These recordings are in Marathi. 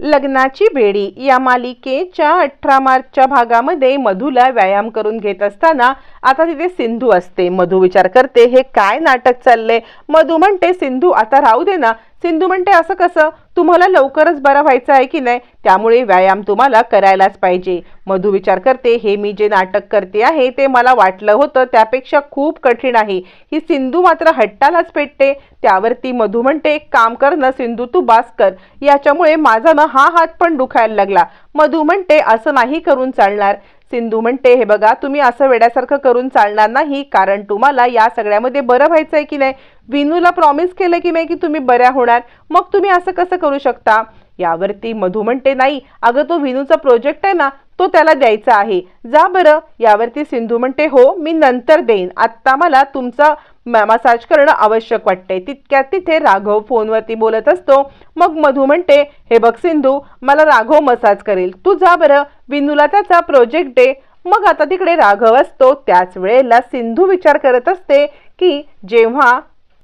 लग्नाची बेडी या मालिकेच्या अठरा मार्चच्या भागामध्ये मधूला व्यायाम करून घेत असताना आता तिथे सिंधू असते. मधू विचार करते हे काय नाटक चाललंय? मधू म्हणते सिंधू आता राहू दे ना. सिंधू म्हणते असं कसं? तुम्हाला लवकरच बरं व्हायचं आहे की नाही? त्यामुळे व्यायाम तुम्हाला करायलाच पाहिजे. मधू विचार करते हे मी जे नाटक करते आहे ते मला वाटलं होतं त्यापेक्षा खूप कठीण आहे. ही सिंधू मात्र हट्टालाच पेटते. त्यावरती मधू म्हणते एक काम कर ना सिंधू तू बास कर. याच्यामुळे माझा ना हा हात पण दुखायला लागला. मधू म्हणते असं नाही करून चालणार. सिंधू म्हणते हे बघा तुम्ही असं वेड्यासारखं करून चालणार नाही कारण तुम्हाला या सगळ्यामध्ये बरं व्हायचं आहे की नाही? विनूला प्रॉमिस केलं की नाही की तुम्ही बऱ्या होणार? मग तुम्ही असं कसं करू शकता? यावरती मधू म्हणते नाही अगं तो विनूचा प्रोजेक्ट आहे ना तो त्याला द्यायचा आहे. जा बरं यावरती सिंधू म्हणते हो मी नंतर देईन. आत्ता मला तुमचा मसाज करणं आवश्यक वाटतंय. तितक्यात तिथे राघव फोनवरती बोलत असतो. मग मधू म्हणते हे बघ सिंधू मला राघव मसाज करेल. तू जा बरं विनूला त्याचा प्रोजेक्ट दे. मग आता तिकडे राघव असतो. त्याच वेळेला सिंधू विचार करत असते की जेव्हा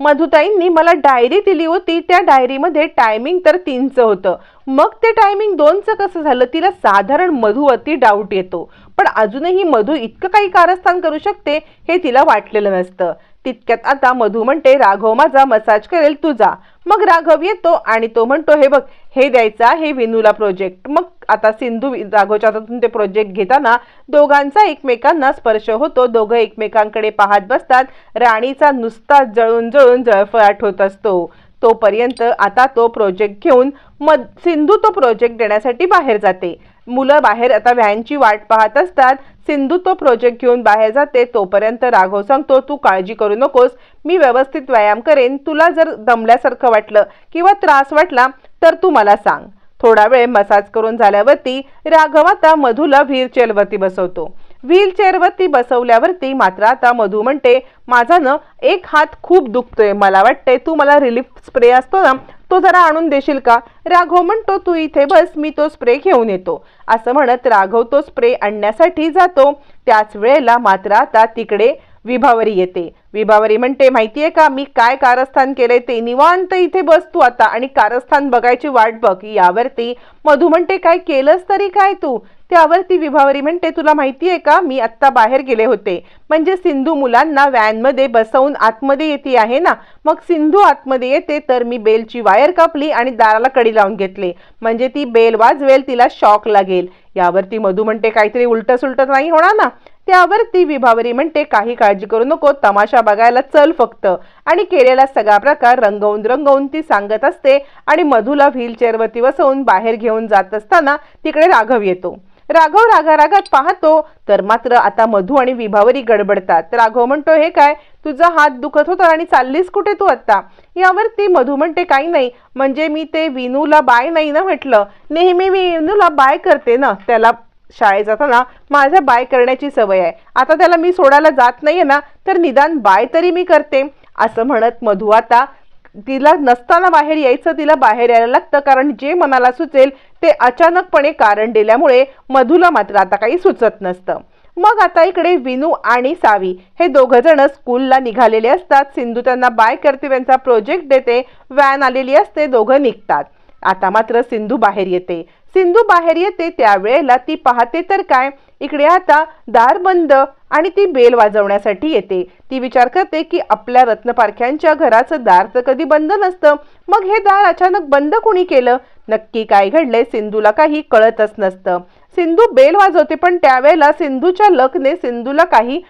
मधुताईंनी मला डायरी दिली होती त्या डायरीमध्ये टायमिंग तर तीनचं होतं. मग ते टायमिंग दोनचं कसं झालं? तिला साधारण मधू डाऊट येतो. पण अजूनही मधू इतकं काही कारस्थान करू शकते हे तिला वाटलेलं नसतं. तितक्यात आता मधू म्हणते राघव माझा मसाज करेल तुझा. मग राघव येतो आणि तो म्हणतो हे बघ हे द्यायचा हे विनूला प्रोजेक्ट मग आता सिंधू राघवच्या हातातून ते प्रोजेक्ट घेताना दोघांचा एकमेकांना स्पर्श होतो. दोघं एकमेकांकडे पाहत बसतात. राणीचा नुसता जळून जळून जळफळाट होत असतो. तोपर्यंत आता तो प्रोजेक्ट घेऊन मद सिंधू तो प्रोजेक्ट देण्यासाठी बाहेर जाते. मुलं बाहेर आता व्हॅनची वाट पाहत असतात. सिंधू तो प्रोजेक्ट घेऊन बाहेर जाते. तोपर्यंत राघव सांगतो तू काळजी करू नकोस. मी व्यवस्थित व्यायाम करेन. तुला जर दमल्यासारखं वाटलं किंवा त्रास वाटला तर तू मला सांग. थोडा वेळ मसाज करून झाल्यावरती राघव आता मधूला व्हीलचेअरवरती बसवतो. व्हीलचेअरवरती बसवल्यावरती मात्र आता मधू म्हणते माझा न एक हात खूप दुखतोय. मला वाटतंय तू मला रिलीफ स्प्रे असतो ना तो जरा आणून देशील का राघव म्हणतो तू इथे बस मी तो स्प्रे घेऊन येतो. असं म्हणत राघव तो स्प्रे आणण्यासाठी जातो. त्याच वेळेला मात्र आता तिकडे विभावरी येते. विभावरी म्हणते माहितीये का मी काय कारस्थान केलंय ते निवांत इथे बस तू आता आणि कारस्थान बघायची वाट बघ. यावरती मधू म्हणते काय केलंस तरी काय तू? त्यावरती विभावरी म्हणते तुला माहिती आहे का मी आत्ता बाहेर गेले होते. म्हणजे सिंधू मुलांना व्हॅनमध्ये बसवून आतमध्ये येते आहे ना? मग सिंधू आतमध्ये येते तर मी बेलची वायर कापली आणि दाराला कडी लावून घेतले. म्हणजे ती बेल वाजवेल तिला शॉक लागेल. यावरती मधू म्हणते काहीतरी उलट सुलट नाही होणार ना? त्यावर ती विभावरी म्हणते काही काळजी करू नको तमाशा बघायला चल फक्त. आणि केलेला सगळा प्रकार रंगवून रंगवून ती सांगत असते आणि मधूला व्हीलचेअरवरती बसवून बाहेर घेऊन जात असताना तिकडे राघव येतो. राघव रागारागात पाहतो तर मात्र आता मधू आणि विभावरी गडबडतात. राघव म्हणतो हे काय? तुझा हात दुखत होता आणि चाललीस कुठे तू आता? यावर ती मधू म्हणते काही नाही. म्हणजे मी ते विनूला बाय नाही ना म्हटलं. नेहमी मी विनूला बाय करते ना त्याला शाळेत जाताना माझ्या बाय करण्याची सवय आहे. आता त्याला मी सोडायला जात नाहीये ना तर निदान बाय तरी मी करते असं म्हणत मधू आता. तिला नसताना बाहेर यायचं तिला बाहेर यायला लागतं कारण जे मनाला सुचेल ते अचानकपणे कारण दिल्यामुळे मधूला मात्र आता काही सुचत नसतं. मग आता इकडे विनू आणि सावी हे दोघ जण स्कूलला निघालेले असतात. सिंधू त्यांना बाय करते त्यांचा प्रोजेक्ट देते व्हॅन आलेली असते दोघं निघतात. आता मात्र सिंधू बाहेर येते. सिंधू बाहेर येते त्यावेळेला ती पाहते तर काय? इकडे आता दार बंद आणि ती बेल वाजवण्यासाठी येते. ती विचार करते की आपल्या रत्नपारख्यांच्या घराचं दार तर कधी बंद नसतं. मग हे दार अचानक बंद कोणी केलं? नक्की काय घडलंय सिंधूला काही कळतच नसतं. सिंधू बेल वाजवते पण त्यावेळेला सिंधूच्या लकने सिंधूला काही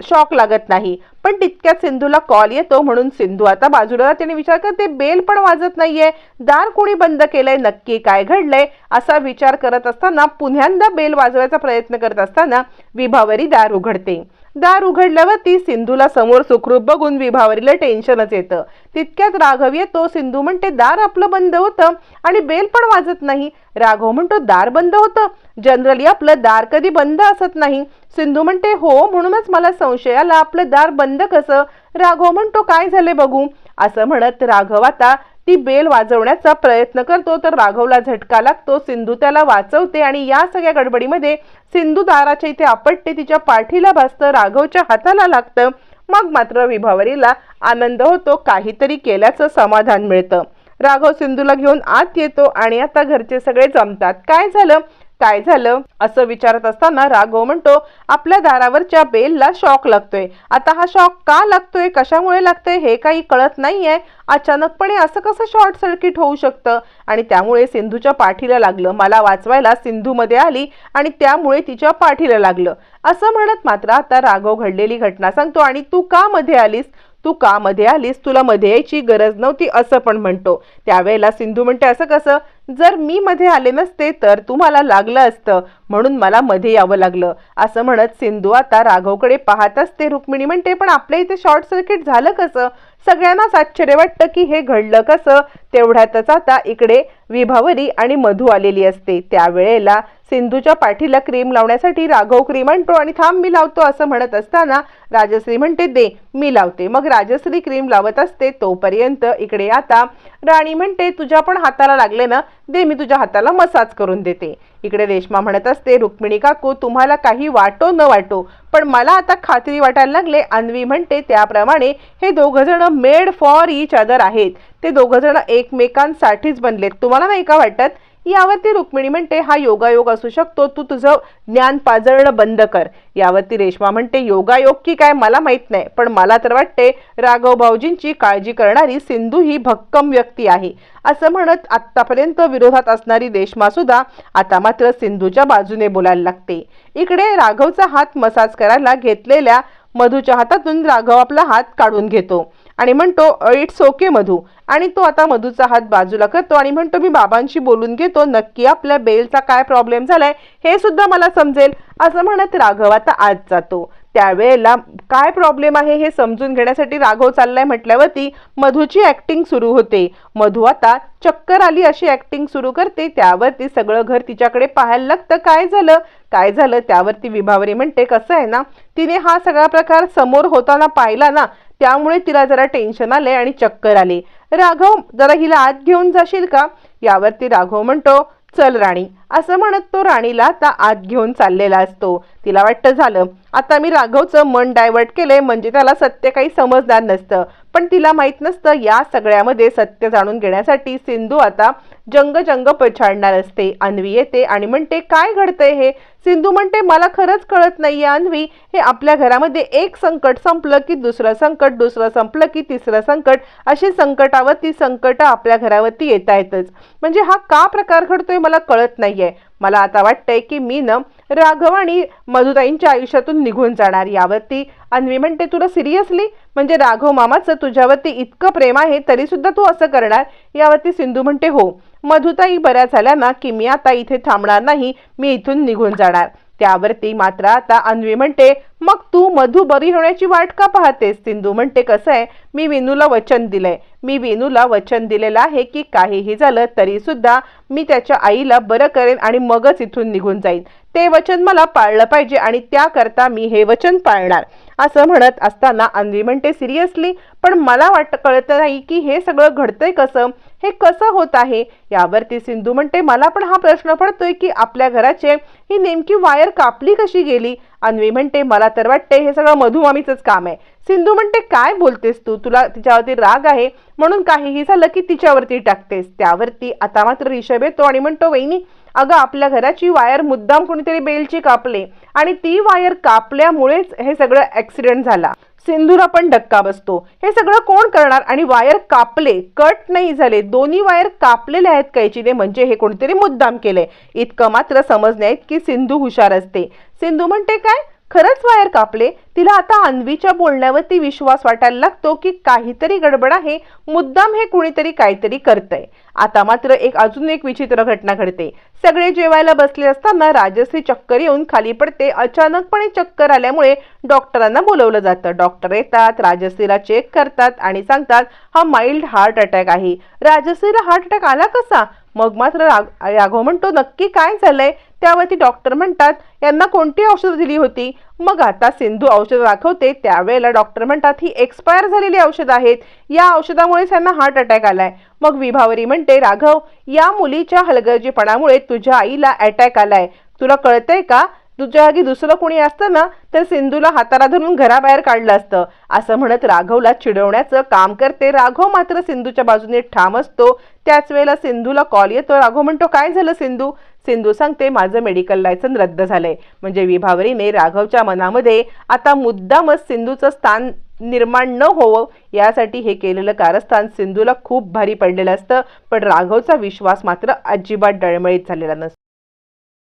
शॉक लागत नाही. पण तितक्यात सिंधूला कॉल येतो म्हणून सिंधू आता बाजूला त्याने विचार करते बेल पण वाजत नाहीये. दार कोणी बंद केलंय? नक्की काय घडलंय? असा विचार करत असताना पुन्ह्यांदा बेल वाजवायचा प्रयत्न करत असताना विभावरी दार उघडते. दार उघडल्यावर ती सिंधूला समोर सुखरूप बघून विभावरीला टेन्शनच येतं. तितक्यात राघव येतो सिंधू म्हणते दार आपलं बंद होतं आणि बेल पण वाजत नाही. राघव म्हणतो दार बंद होतं? जनरली आपलं दार कधी बंद असत नाही. सिंधू म्हणते हो म्हणूनच मला संशय आला आपलं दार बंद कसं? राघव म्हणतो काय झाले बघू. असं म्हणत राघव आता ती बेल वाजवण्याचा प्रयत्न करतो तर राघवला झटका लागतो. सिंधू त्याला वाचवते आणि या सगळ्या गडबडीमध्ये सिंधू दाराच्या इथे आपटते तिच्या पाठीला भासतं राघवच्या हाताला लागतं. मग मात्र विभावरीला आनंद होतो काहीतरी केल्याचं समाधान मिळतं. राघव सिंधूला घेऊन आत येतो आणि आता घरचे सगळे जमतात. काय झालं? काय झालं? असं विचारत असताना राघव म्हणतो आपल्या दारावरच्या बेलला शॉक लागतोय. आता हा शॉक का लागतोय? कशामुळे लागतोय? हे काही कळत नाहीये. अचानकपणे असं कसं शॉर्ट सर्किट होऊ शकतं? आणि त्यामुळे सिंधूच्या पाठीला लागलं. मला वाचवायला सिंधू मध्ये आली आणि त्यामुळे तिच्या पाठीला लागलं. असं म्हणत मात्र आता राघव घडलेली घटना सांगतो आणि तू का मध्ये आलीस? तू का मध्ये आलीस तुला मध्ये यायची गरज नव्हती असं पण म्हणतो. त्यावेळेला सिंधू म्हणते असं कसं? जर मी मध्ये आले नसते तर तुम्हाला लागलं असतं. म्हणून मला मध्ये यावं लागलं. असं म्हणत सिंधू आता राघवकडे पाहत असते. रुक्मिणी म्हणते पण आपल्या इथे शॉर्ट सर्किट झालं कसं? सगळ्यांनाच आश्चर्य वाटतं की हे घडलं कसं? तेवढ्यातच आता इकडे विभावरी आणि मधू आलेली असते. त्यावेळेला सिंधूच्या पाठीला क्रीम लावण्यासाठी राघव क्रीम आणतो आणि थांब मी लावतो असं म्हणत असताना राजश्री म्हणते दे मी लावते. मग राजश्री क्रीम लावत असते तोपर्यंत इकडे आता राणी म्हणते तुझ्या पण हाताला लागले ना दे मी तुझ्या हाताला मसाज करून देते. इकडे रेश्मा म्हणत असते रुक्मिणी काकू तुम्हाला काही वाटो न वाटो पण मला आता खात्री वाटायला लागले. अन्वी म्हणते त्याप्रमाणे हे दोघंजण मेड फॉर इच अदर आहेत. ते दोघंजण एकमेकांसाठीच बनलेत. तुम्हाला नाही का वाटत? यावरती रुक्मिणी म्हणते हा योगायोग असू शकतो. तू तुझं ज्ञान पाजळणं बंद कर. यावरती रेश्मा म्हणते योगायोग की काय मला माहीत नाही पण मला तर वाटते राघव भाऊजींची काळजी करणारी सिंधू ही भक्कम व्यक्ती आहे. असं म्हणत आत्तापर्यंत विरोधात असणारी रेश्मा सुद्धा आता मात्र सिंधूच्या बाजूने बोलायला लागते. इकडे राघवचा हात मसाज करायला घेतलेल्या मधूच्या हातातून राघव आपला हात काढून घेतो. आणि म्हणतो इट्स ओके मधू. आणि तो आता मधूचा हात बाजूला करतो आणि म्हणतो मी बाबांशी बोलून घेतो नक्की आपल्या बेलचा काय प्रॉब्लेम झालाय हे सुद्धा मला समजेल. असं म्हणत राघव आता आज जातो. त्यावेळेला काय प्रॉब्लेम आहे हे समजून घेण्यासाठी राघव चाललाय म्हटल्यावरती मधूची ऍक्टिंग सुरू होते. मधू आता चक्कर आली अशी ऍक्टिंग सुरू करते. त्यावरती सगळं घर तिच्याकडे पाहायला लागतं. काय झालं? काय झालं? त्यावरती विभावरी म्हणते कसं आहे ना तिने हा सगळा प्रकार समोर होताना पाहिला ना त्यामुळे तिला जरा टेन्शन आले आणि चक्कर आले. राघव जरा हिला आत घेऊन जाशील का? यावरती राघव म्हणतो चल राणी. असं म्हणत तो राणीला आता आत घेऊन चाललेला असतो. तिला वाटतं झालं आता मी राघवचं मन डायवर्ट केलंय म्हणजे त्याला सत्य काही समजणार नसतं. पण तिला माहीत नसतं या सगळ्यामध्ये सत्य जाणून घेण्यासाठी सिंधू आता जंग जंग पछाडणार असते. अन्वी येते आणि म्हणते काय घडतंय हे? सिंधू म्हणते मला खरंच कळत नाही आहे अन्वी. हे आपल्या घरामध्ये एक संकट संपलं की दुसरं संकट दुसरं संपलं की तिसरं संकट. अशी संकटावरती संकट आपल्या घरावरती येता येतच म्हणजे हा का प्रकार घडतोय मला कळत नाही आहे मला आता वाटतंय की मी न राघव आणि मधुताईंच्या आयुष्यातून निघून जाणार यावरती. अन्वी म्हणते तुला सिरियसली म्हणजे राघव मामाचं तुझ्यावरती इतकं प्रेम आहे तरी सुद्धा तू असं करणार? यावरती सिंधू म्हणते हो. मधुताई बऱ्या झाल्या ना की मी आता इथे थांबणार नाही मी इथून निघून जाणार. त्यावरती मात्र आता अन्वी म्हणते मग तू मधू बरी होण्याची वाट का पाहतेस? सिंधू म्हणते कसं आहे? मी वेनूला वचन दिलंय. मी वेनूला वचन दिलेलं आहे की काहीही झालं तरी सुद्धा मी त्याच्या आईला बरं करेन आणि मगच इथून निघून जाईन. ते वचन मला पाळलं पाहिजे आणि त्याकरता मी हे वचन पाळणार. असं म्हणत असताना अन्वी म्हणते सिरियसली? पण मला वाट कळत नाही की हे सगळं घडतंय कसं? हे कसं होत आहे? यावरती सिंधू म्हणते मला पण हा प्रश्न पडतोय की आपल्या घराचे ही नेमकी वायर कापली कशी गेली? अन्वी म्हणते मला तर वाटते हे सगळं मधुमामीचंच काम आहे. सिंधू म्हणते काय बोलतेस तू? तुला तिच्यावरती राग आहे? म्हणून काहीही झालं की तिच्यावरती टाकतेस. त्यावरती आता मात्र रिषभ येतो आणि म्हणतो वहिनी अगं आपल्या घराची वायर मुद्दाम कोणीतरी बेलची कापले आणि ती वायर कापल्यामुळेच हे सगळं ऍक्सिडेंट झाला. सिंधूला पण धक्का बसतो. हे सगळं कोण करणार? आणि वायर कापले कट नाही झाले दोन्ही वायर कापलेले आहेत कैचीने म्हणजे हे कोणतरी मुद्दाम केले इतकं मात्र समजण्यात की सिंधू हुशार असते. सिंधू म्हणते काय? खरंच वायर कापले. तिला आता अन्वीच्या बोलण्यावरती विश्वास वाटायला लागतो की काहीतरी गडबड आहे. मुद्दाम हे कुणीतरी काहीतरी करतंय. आता मात्र एक अजून एक विचित्र घटना घडते. सगळे जेवायला बसले असताना राजश्री चक्कर येऊन खाली पडते. अचानकपणे चक्कर आल्यामुळे डॉक्टरांना बोलवलं जातं. डॉक्टर येतात राजश्रीला चेक करतात आणि सांगतात हा माइल्ड हार्ट अटॅक आहे. राजश्रीला हार्ट अटॅक आला कसा? मग मात्र राघव म्हणतो नक्की काय झालंय? त्यावरती डॉक्टर म्हणतात यांना कोणती औषधं दिली होती? मग आता सिंधू औषध दाखवते त्यावेळेला डॉक्टर म्हणतात ही एक्सपायर झालेली औषधं आहेत. या औषधामुळेच यांना हार्ट अटॅक आलाय. मग विभावरी म्हणते राघव या मुलीच्या हलगर्जीपणामुळे तुझ्या आईला अटॅक आलाय. तुला कळतंय का? तुझ्या जागी दुसरं कोणी असतं ना तर सिंधूला हाताला धरून घराबाहेर काढलं असतं. असं म्हणत राघवला चिडवण्याचं काम करते. राघव मात्र सिंधूच्या बाजूने ठाम असतो. त्याच वेळेला सिंधूला कॉल येतो. राघव म्हणतो काय झालं सिंधू? सिंधू सांगते माझं मेडिकल लायसन रद्द झालंय. म्हणजे विभावरीने राघवच्या मनामध्ये आता मुद्दामच सिंधूचं स्थान निर्माण न होवं यासाठी हे केलेलं कारस्थान सिंधूला खूप भारी पडलेलं असतं. पण राघवचा विश्वास मात्र अजिबात डळमळीत झालेला नसतो.